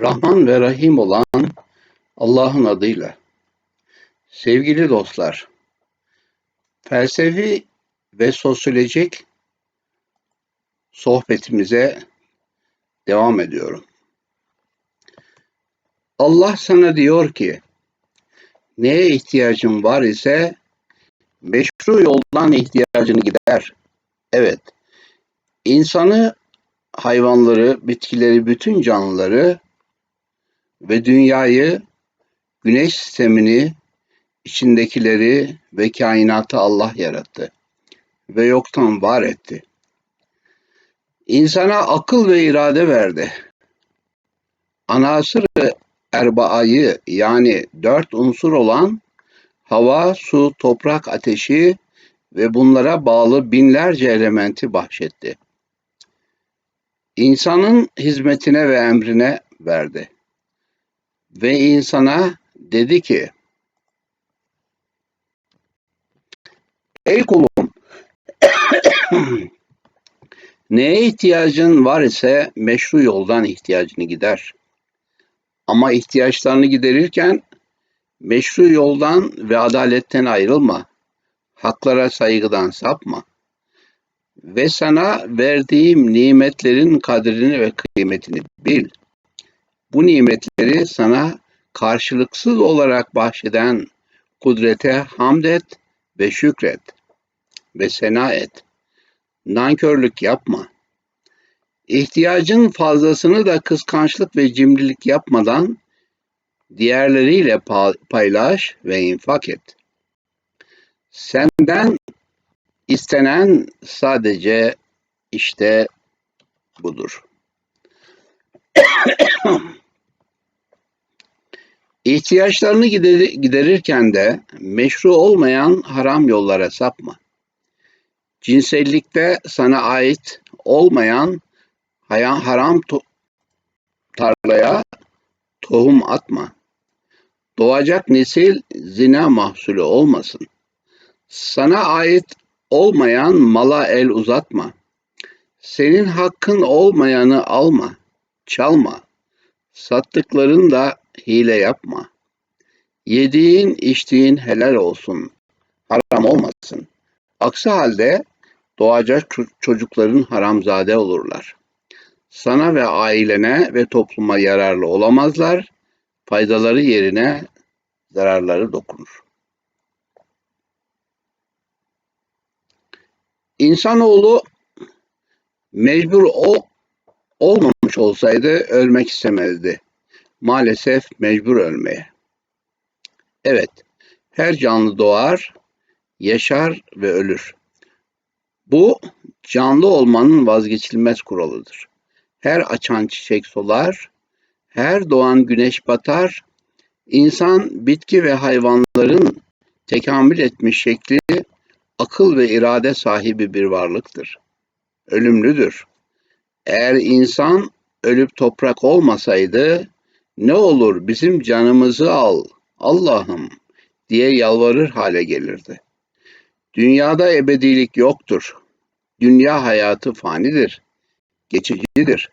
Rahman ve Rahim olan Allah'ın adıyla. Sevgili dostlar, felsefi ve sosyolojik sohbetimize devam ediyorum. Allah sana diyor ki, neye ihtiyacın var ise meşru yoldan ihtiyacını gider. Evet, insanı, hayvanları, bitkileri, bütün canlıları ve dünyayı, güneş sistemini, içindekileri ve kainatı Allah yarattı ve yoktan var etti. İnsana akıl ve irade verdi. Anasır erbaayı yani dört unsur olan hava, su, toprak, ateşi ve bunlara bağlı binlerce elementi bahşetti. İnsanın hizmetine ve emrine verdi. Ve insana dedi ki, Ey kulum, neye ihtiyacın var ise meşru yoldan ihtiyacını gider. Ama ihtiyaçlarını giderirken meşru yoldan ve adaletten ayrılma. Haklara saygıdan sapma. Ve sana verdiğim nimetlerin kadrini ve kıymetini bil. Bu nimetleri sana karşılıksız olarak bahşeden kudrete hamd et ve şükret ve sena et. Nankörlük yapma. İhtiyacın fazlasını da kıskançlık ve cimrilik yapmadan diğerleriyle paylaş ve infak et. Senden istenen sadece işte budur. İhtiyaçlarını giderirken de meşru olmayan haram yollara sapma. Cinsellikte sana ait olmayan haram to tarlaya tohum atma. Doğacak nesil zina mahsulü olmasın. Sana ait olmayan mala el uzatma. Senin hakkın olmayanı alma, çalma. Sattıkların da hile yapma. Yediğin, içtiğin helal olsun, haram olmasın. Aksi halde doğacak çocukların haramzade olurlar. Sana ve ailene ve topluma yararlı olamazlar, faydaları yerine zararları dokunur. İnsanoğlu mecbur ol, olmamış olsaydı ölmek istemezdi. Maalesef mecbur ölmeye. Evet, her canlı doğar, yaşar ve ölür. Bu canlı olmanın vazgeçilmez kuralıdır. Her açan çiçek solar, her doğan güneş batar, İnsan, bitki ve hayvanların tekamül etmiş şekli akıl ve irade sahibi bir varlıktır. Ölümlüdür. Eğer insan ölüp toprak olmasaydı ne olur bizim canımızı al Allah'ım diye yalvarır hale gelirdi. Dünyada ebedilik yoktur. Dünya hayatı fanidir, geçicidir.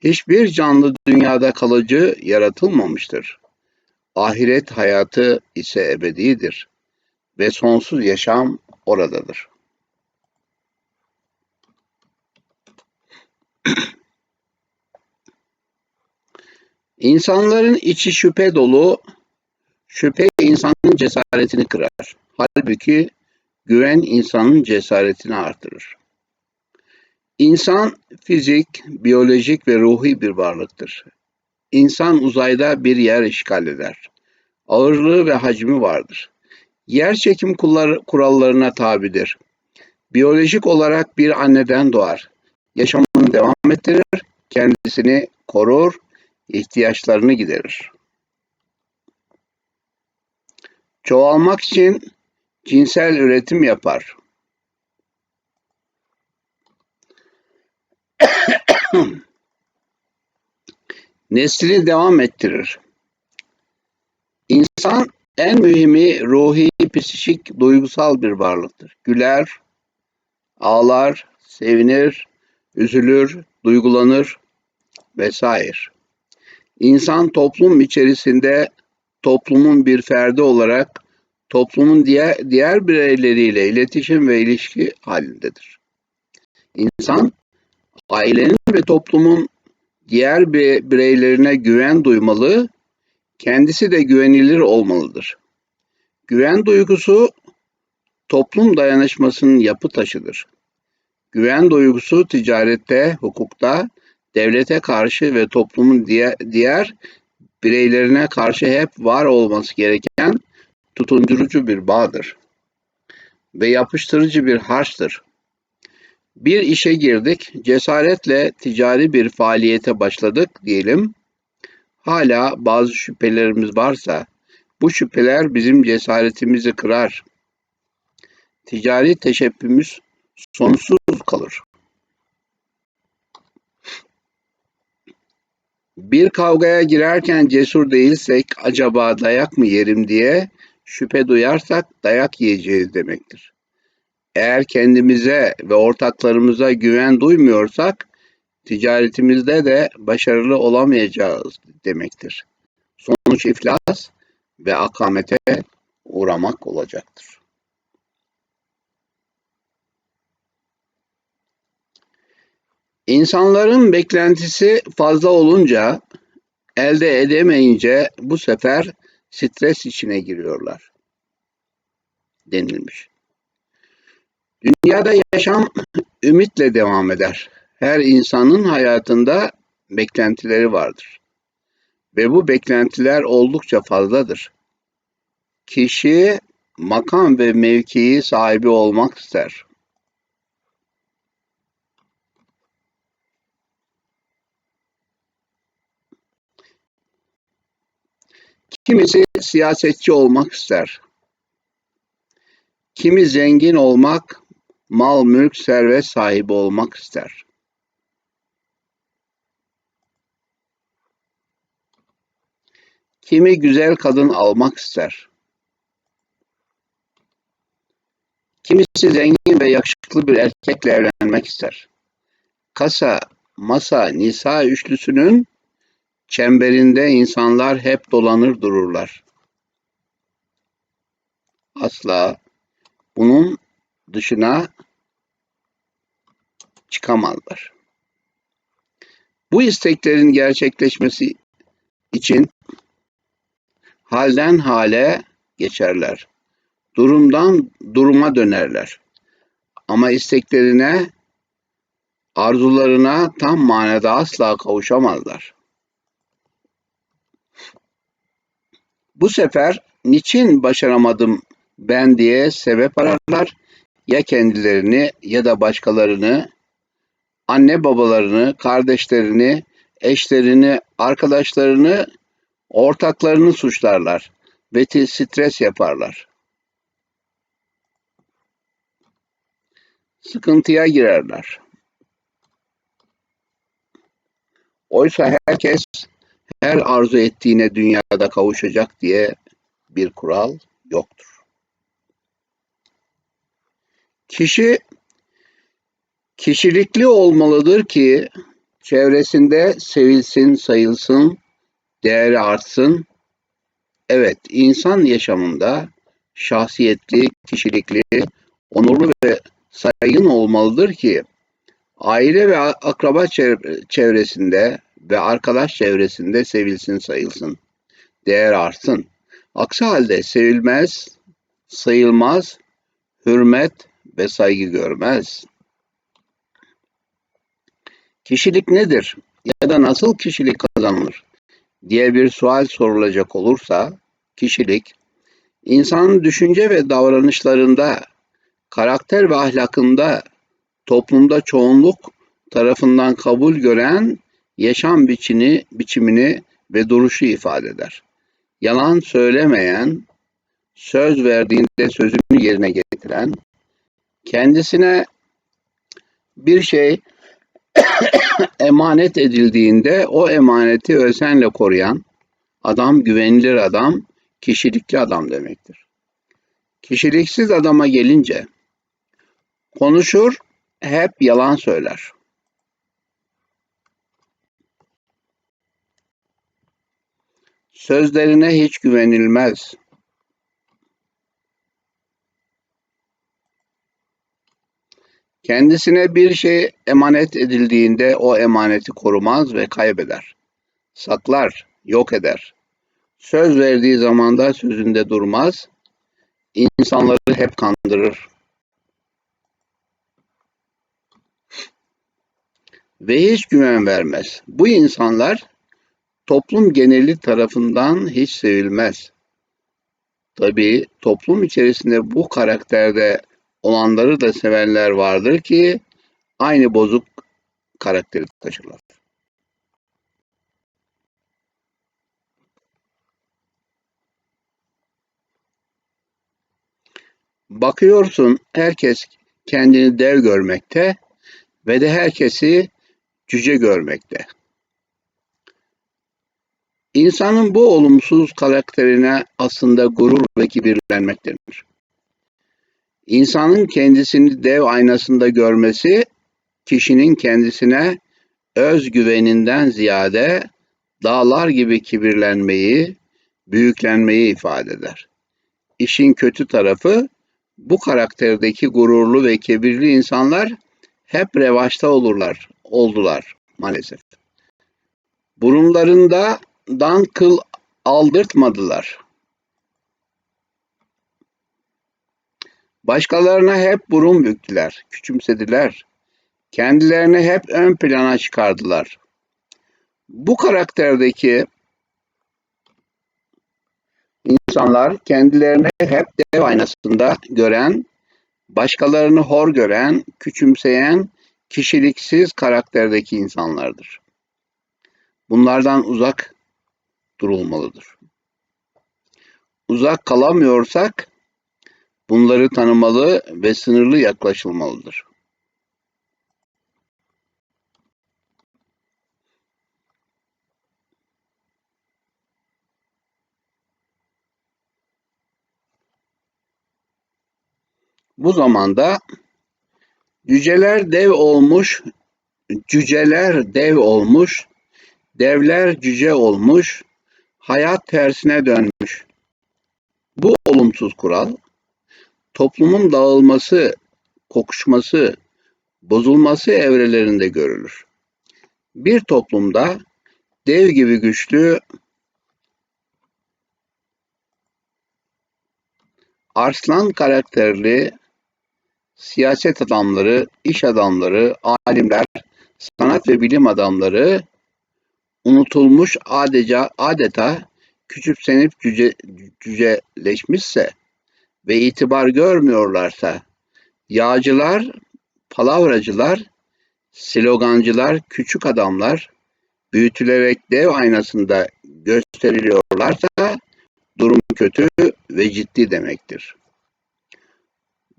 Hiçbir canlı dünyada kalıcı yaratılmamıştır. Ahiret hayatı ise ebedidir ve sonsuz yaşam oradadır. İnsanların içi şüphe dolu, şüphe insanın cesaretini kırar. Halbuki güven insanın cesaretini artırır. İnsan fizik, biyolojik ve ruhi bir varlıktır. İnsan uzayda bir yer işgal eder. Ağırlığı ve hacmi vardır. Yer çekim kurallarına tabidir. Biyolojik olarak bir anneden doğar. Yaşamını devam ettirir, kendisini korur, ihtiyaçlarını giderir. Çoğalmak için cinsel üretim yapar. Neslini devam ettirir. İnsan en mühimi ruhi, psikik, duygusal bir varlıktır. Güler, ağlar, sevinir, üzülür, duygulanır vesaire. İnsan toplum içerisinde toplumun bir ferdi olarak toplumun diğer, diğer bireyleriyle iletişim ve ilişki halindedir. İnsan ailenin ve toplumun diğer bireylerine güven duymalı, kendisi de güvenilir olmalıdır. Güven duygusu toplum dayanışmasının yapı taşıdır. Güven duygusu ticarette, hukukta, devlete karşı ve toplumun diğer, diğer bireylerine karşı hep var olması gereken tutundurucu bir bağdır ve yapıştırıcı bir harçtır. Bir işe girdik, cesaretle ticari bir faaliyete başladık diyelim. Hala bazı şüphelerimiz varsa bu şüpheler bizim cesaretimizi kırar. Ticari teşebbümüz sonsuz kalır. Bir kavgaya girerken cesur değilsek acaba dayak mı yerim diye şüphe duyarsak dayak yiyeceğiz demektir. Eğer kendimize ve ortaklarımıza güven duymuyorsak ticaretimizde de başarılı olamayacağız demektir. Sonuç iflas ve akamete uğramak olacaktır. İnsanların beklentisi fazla olunca, elde edemeyince bu sefer stres içine giriyorlar denilmiş. Dünyada yaşam ümitle devam eder. Her insanın hayatında beklentileri vardır. Ve bu beklentiler oldukça fazladır. Kişi makam ve mevkii sahibi olmak ister. Kimisi siyasetçi olmak ister. Kimi zengin olmak, mal mülk servet sahibi olmak ister. Kimi güzel kadın almak ister. Kimisi zengin ve yakışıklı bir erkekle evlenmek ister. Kasa, masa, nisa üçlüsünün çemberinde insanlar hep dolanır dururlar. Asla bunun dışına çıkamazlar. Bu isteklerin gerçekleşmesi için halden hale geçerler. Durumdan duruma dönerler. Ama isteklerine, arzularına tam manada asla kavuşamazlar. Bu sefer niçin başaramadım ben diye sebep ararlar. Ya kendilerini ya da başkalarını, anne babalarını, kardeşlerini, eşlerini, arkadaşlarını, ortaklarını suçlarlar ve stres yaparlar. Sıkıntıya girerler. Oysa herkes her arzu ettiğine dünyada kavuşacak diye bir kural yoktur. Kişi kişilikli olmalıdır ki çevresinde sevilsin, sayılsın, değeri artsın. Evet, insan yaşamında şahsiyetli, kişilikli, onurlu ve saygın olmalıdır ki aile ve akraba çevresinde ve arkadaş çevresinde sevilsin, sayılsın, değer artsın. Aksi halde sevilmez, sayılmaz, hürmet ve saygı görmez. Kişilik nedir ya da nasıl kişilik kazanılır diye bir sual sorulacak olursa kişilik insanın düşünce ve davranışlarında, karakter ve ahlakında toplumda çoğunluk tarafından kabul gören yaşam biçini, biçimini ve duruşu ifade eder. Yalan söylemeyen, söz verdiğinde sözünü yerine getiren, kendisine bir şey emanet edildiğinde o emaneti özenle koruyan adam güvenilir adam, kişilikli adam demektir. Kişiliksiz adama gelince konuşur, hep yalan söyler. Sözlerine hiç güvenilmez. Kendisine bir şey emanet edildiğinde o emaneti korumaz ve kaybeder. Saklar, yok eder. Söz verdiği zamanda sözünde durmaz. İnsanları hep kandırır. Ve hiç güven vermez. Bu insanlar toplum geneli tarafından hiç sevilmez. Tabii toplum içerisinde bu karakterde olanları da sevenler vardır ki aynı bozuk karakteri taşırlar. Bakıyorsun herkes kendini dev görmekte ve de herkesi cüce görmekte. İnsanın bu olumsuz karakterine aslında gurur ve kibirlenmek denir. İnsanın kendisini dev aynasında görmesi, kişinin kendisine özgüveninden ziyade dağlar gibi kibirlenmeyi, büyüklenmeyi ifade eder. İşin kötü tarafı bu karakterdeki gururlu ve kibirli insanlar hep revaçta olurlar, oldular maalesef. Burunlarında dan kıl aldırtmadılar. Başkalarına hep burun büktüler, küçümsediler. Kendilerini hep ön plana çıkardılar. Bu karakterdeki insanlar kendilerini hep dev aynasında gören, başkalarını hor gören, küçümseyen, kişiliksiz karakterdeki insanlardır. Bunlardan uzak durulmalıdır. Uzak kalamıyorsak bunları tanımalı ve sınırlı yaklaşılmalıdır. Bu zamanda cüceler dev olmuş, cüceler dev olmuş, devler cüce olmuş, hayat tersine dönmüş. Bu olumsuz kural, toplumun dağılması, kokuşması, bozulması evrelerinde görülür. Bir toplumda dev gibi güçlü arslan karakterli siyaset adamları, iş adamları, alimler, sanat ve bilim adamları unutulmuş adeta, adeta küçümsenip cüce, cüceleşmişse ve itibar görmüyorlarsa yağcılar, palavracılar, slogancılar, küçük adamlar büyütülerek dev aynasında gösteriliyorlarsa durum kötü ve ciddi demektir.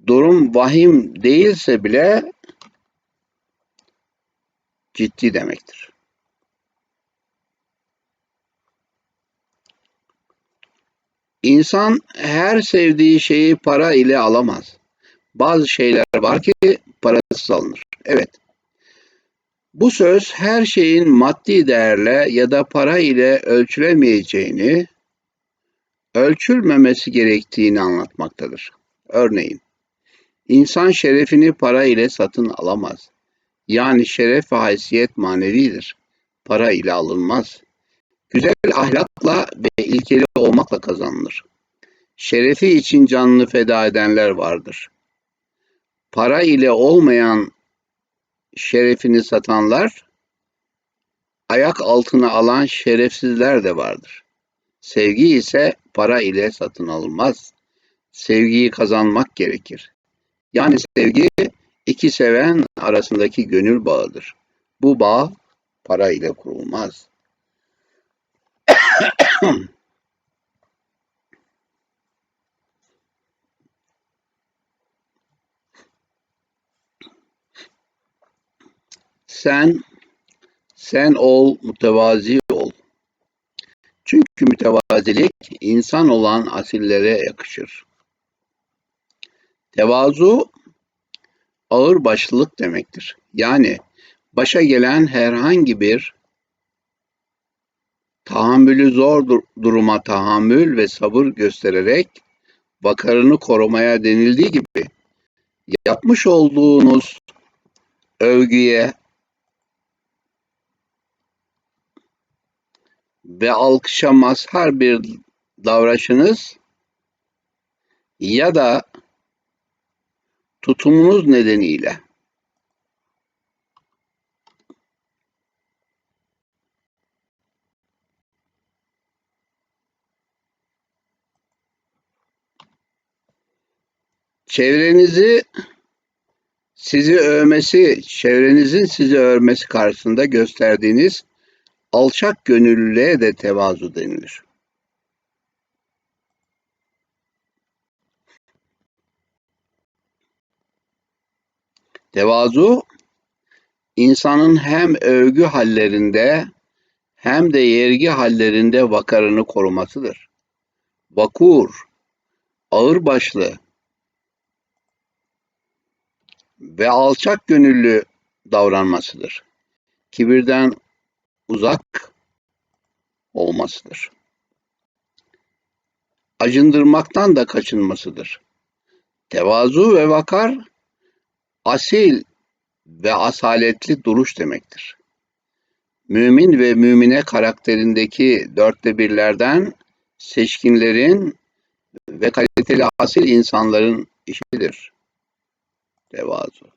Durum vahim değilse bile ciddi demektir. İnsan her sevdiği şeyi para ile alamaz. Bazı şeyler var ki parasız alınır. Evet. Bu söz her şeyin maddi değerle ya da para ile ölçülemeyeceğini, ölçülmemesi gerektiğini anlatmaktadır. Örneğin, insan şerefini para ile satın alamaz. Yani şeref ve haysiyet manevidir. Para ile alınmaz. Güzel ahlakla ve ilkeli olmakla kazanılır. Şerefi için canını feda edenler vardır. Para ile olmayan şerefini satanlar, ayak altına alan şerefsizler de vardır. Sevgi ise para ile satın alınmaz. Sevgiyi kazanmak gerekir. Yani sevgi iki seven arasındaki gönül bağıdır. Bu bağ para ile kurulmaz. Sen, sen ol, mütevazi ol. Çünkü mütevazilik insan olan asillere yakışır. Tevazu ağır başlılık demektir. Yani başa gelen herhangi bir tahammülü zor dur- duruma tahammül ve sabır göstererek vakarını korumaya denildiği gibi yapmış olduğunuz övgüye ve alkışa mazhar bir davranışınız ya da tutumunuz nedeniyle çevrenizi sizi övmesi, çevrenizin sizi övmesi karşısında gösterdiğiniz alçak gönüllülüğe de tevazu denilir. Tevazu, insanın hem övgü hallerinde hem de yergi hallerinde vakarını korumasıdır. Vakur, ağırbaşlı ve alçak gönüllü davranmasıdır. Kibirden uzak olmasıdır. Acındırmaktan da kaçınmasıdır. Tevazu ve vakar asil ve asaletli duruş demektir. Mümin ve mümine karakterindeki dörtte birlerden seçkinlerin ve kaliteli asil insanların işidir. Tevazu.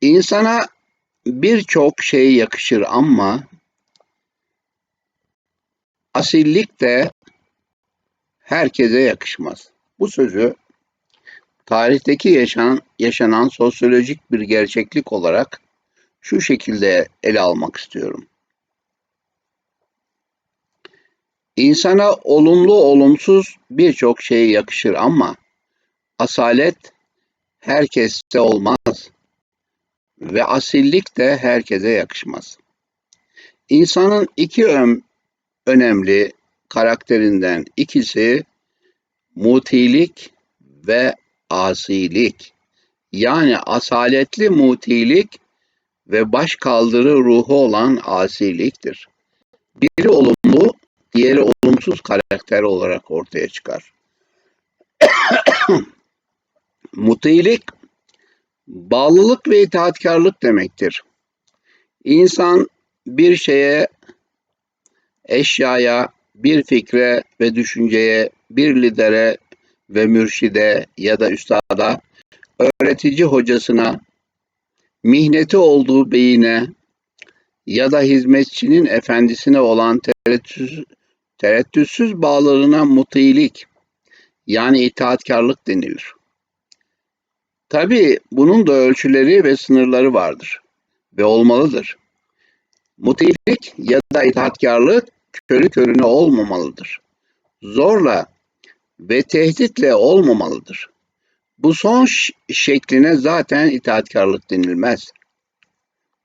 İnsana birçok şey yakışır ama asillik de herkese yakışmaz. Bu sözü tarihteki yaşanan, yaşanan sosyolojik bir gerçeklik olarak şu şekilde ele almak istiyorum. İnsana olumlu olumsuz birçok şey yakışır ama asalet herkeste olmaz ve asillik de herkese yakışmaz. İnsanın iki ön, önemli karakterinden ikisi mutilik ve asilik. Yani asaletli mutilik ve baş kaldırı ruhu olan asiliktir. Biri olumlu, diğeri olumsuz karakter olarak ortaya çıkar. Mutilik Bağlılık ve itaatkarlık demektir. İnsan bir şeye, eşyaya, bir fikre ve düşünceye, bir lidere ve mürşide ya da üstada, öğretici hocasına, mihneti olduğu beyine ya da hizmetçinin efendisine olan tereddütsüz, tereddütsüz bağlarına mutilik yani itaatkarlık denilir. Tabii bunun da ölçüleri ve sınırları vardır ve olmalıdır. Mutilik ya da itaatkarlık körü körüne olmamalıdır. Zorla ve tehditle olmamalıdır. Bu son şekline zaten itaatkarlık denilmez.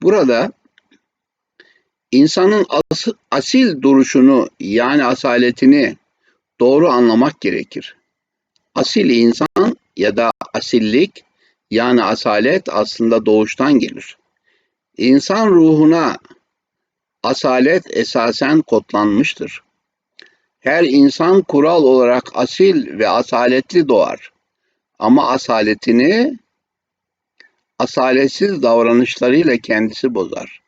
Burada insanın as asil duruşunu yani asaletini doğru anlamak gerekir. Asil insan ya da asillik yani asalet aslında doğuştan gelir. İnsan ruhuna asalet esasen kodlanmıştır. Her insan kural olarak asil ve asaletli doğar. Ama asaletini asaletsiz davranışlarıyla kendisi bozar.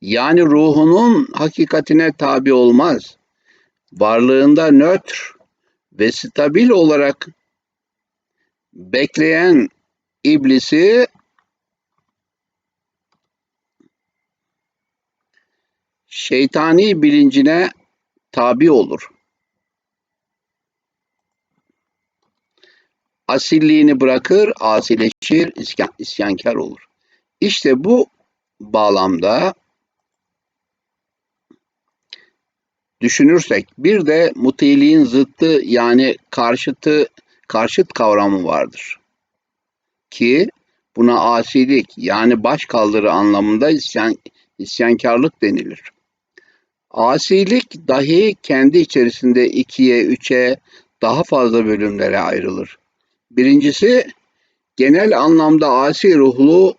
Yani ruhunun hakikatine tabi olmaz. Varlığında nötr ve stabil olarak bekleyen iblisi şeytani bilincine tabi olur. Asilliğini bırakır, asileşir, isyan, isyankar olur. İşte bu bağlamda düşünürsek bir de mutiliğin zıttı yani karşıtı karşıt kavramı vardır ki buna asilik yani baş kaldırı anlamında isyan, isyankarlık denilir. Asilik dahi kendi içerisinde ikiye, üçe, daha fazla bölümlere ayrılır. Birincisi, genel anlamda asi ruhlu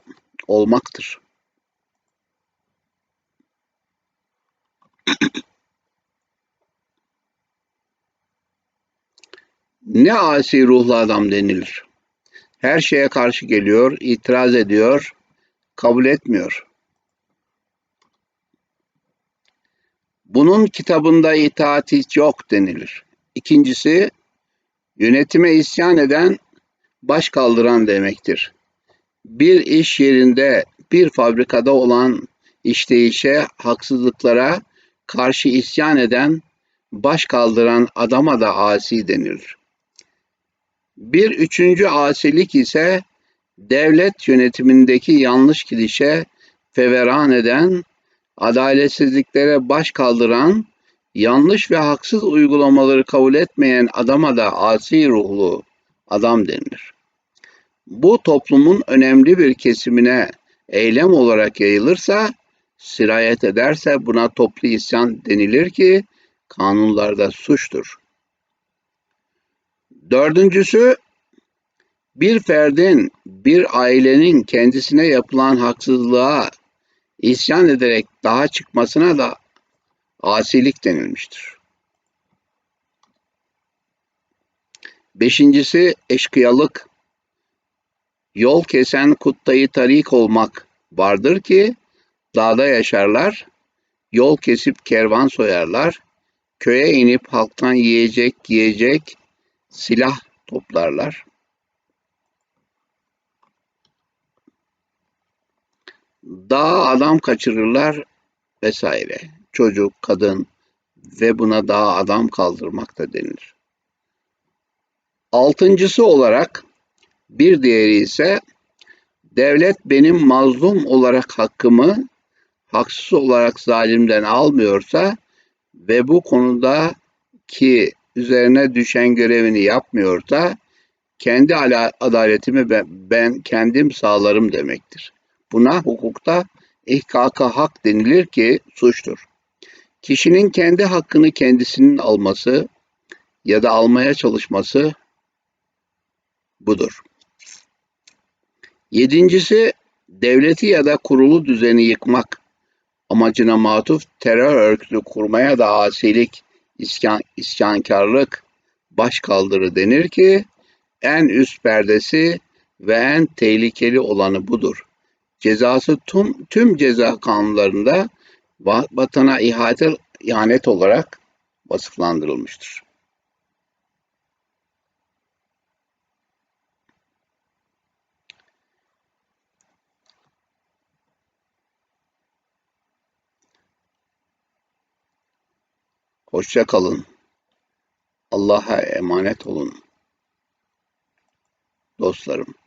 olmaktır. Ne asi ruhlu adam denilir? Her şeye karşı geliyor, itiraz ediyor, kabul etmiyor. Bunun kitabında itaat hiç yok denilir. İkincisi, yönetime isyan eden, baş kaldıran demektir. Bir iş yerinde, bir fabrikada olan işleyişe, haksızlıklara karşı isyan eden, baş kaldıran adama da asi denilir. Bir üçüncü asilik ise devlet yönetimindeki yanlış gidişe feveran eden, adaletsizliklere baş kaldıran, yanlış ve haksız uygulamaları kabul etmeyen adama da asi ruhlu adam denilir. Bu toplumun önemli bir kesimine eylem olarak yayılırsa, sirayet ederse buna toplu isyan denilir ki kanunlarda suçtur. Dördüncüsü, bir ferdin, bir ailenin kendisine yapılan haksızlığa isyan ederek daha çıkmasına da asilik denilmiştir. Beşincisi eşkıyalık. Yol kesen kuttayı tarik olmak vardır ki dağda yaşarlar, yol kesip kervan soyarlar, köye inip halktan yiyecek giyecek silah toplarlar. Dağa adam kaçırırlar vesaire. Çocuk, kadın ve buna daha adam kaldırmak da denilir. Altıncısı olarak bir diğeri ise devlet benim mazlum olarak hakkımı haksız olarak zalimden almıyorsa ve bu konuda ki üzerine düşen görevini yapmıyorsa kendi adaletimi ben, ben kendim sağlarım demektir. Buna hukukta ihkaka hak denilir ki suçtur. Kişinin kendi hakkını kendisinin alması ya da almaya çalışması budur. Yedincisi, devleti ya da kurulu düzeni yıkmak amacına matuf terör örgütü kurmaya da asilik, iskan, isyankarlık baş kaldırı denir ki en üst perdesi ve en tehlikeli olanı budur. Cezası tüm, tüm ceza kanunlarında vatana ihate, ihanet olarak vasıflandırılmıştır. Hoşça kalın. Allah'a emanet olun. Dostlarım.